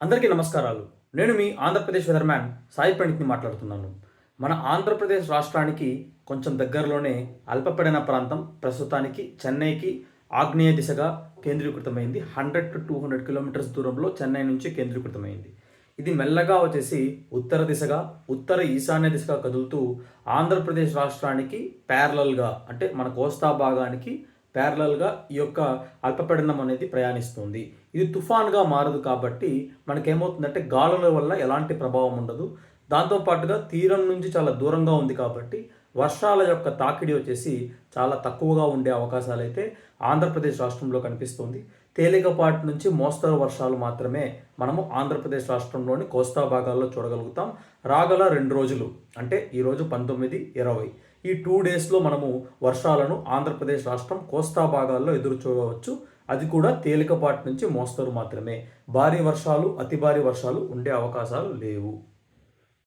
అందరికీ నమస్కారాలు. నేను మీ ఆంధ్రప్రదేశ్ వెదర్మ్యాన్ సాయి ప్రణీత్ని మాట్లాడుతున్నాను. మన ఆంధ్రప్రదేశ్ రాష్ట్రానికి కొంచెం దగ్గరలోనే అల్పపడిన ప్రాంతం. ప్రస్తుతానికి చెన్నైకి ఆగ్నేయ దిశగా కేంద్రీకృతమైంది. Hundred to two hundred kilometres దూరంలో చెన్నై నుంచి కేంద్రీకృతమైంది. ఇది మెల్లగా వచ్చేసి ఉత్తర దిశగా ఉత్తర ఈశాన్య దిశగా కదులుతూ ఆంధ్రప్రదేశ్ రాష్ట్రానికి ప్యారలల్గా అంటే మన కోస్తా భాగానికి ప్యారలల్గా ఈ యొక్క అల్పపీడనం అనేది ప్రయాణిస్తుంది. ఇది తుఫాన్గా మారదు కాబట్టి మనకేమవుతుందంటే గాలుల వల్ల ఎలాంటి ప్రభావం ఉండదు. దాంతోపాటుగా తీరం నుంచి చాలా దూరంగా ఉంది కాబట్టి వర్షాల యొక్క తాకిడి వచ్చేసి చాలా తక్కువగా ఉండే అవకాశాలు అయితే ఆంధ్రప్రదేశ్ రాష్ట్రంలో కనిపిస్తుంది. తేలికపాటి నుంచి మోస్తరు వర్షాలు మాత్రమే మనము ఆంధ్రప్రదేశ్ రాష్ట్రంలోని కోస్తా భాగాల్లో చూడగలుగుతాం. రాగల రెండు రోజులు అంటే ఈరోజు పంతొమ్మిది ఇరవై. ఈ టూ డేస్లో మనము వర్షాలను ఆంధ్రప్రదేశ్ రాష్ట్రం కోస్తా భాగాల్లో ఎదురు చూడవచ్చు అది కూడా తేలికపాటి నుంచి మోస్తరు మాత్రమే. భారీ వర్షాలు అతి భారీ వర్షాలు ఉండే అవకాశాలు లేవు.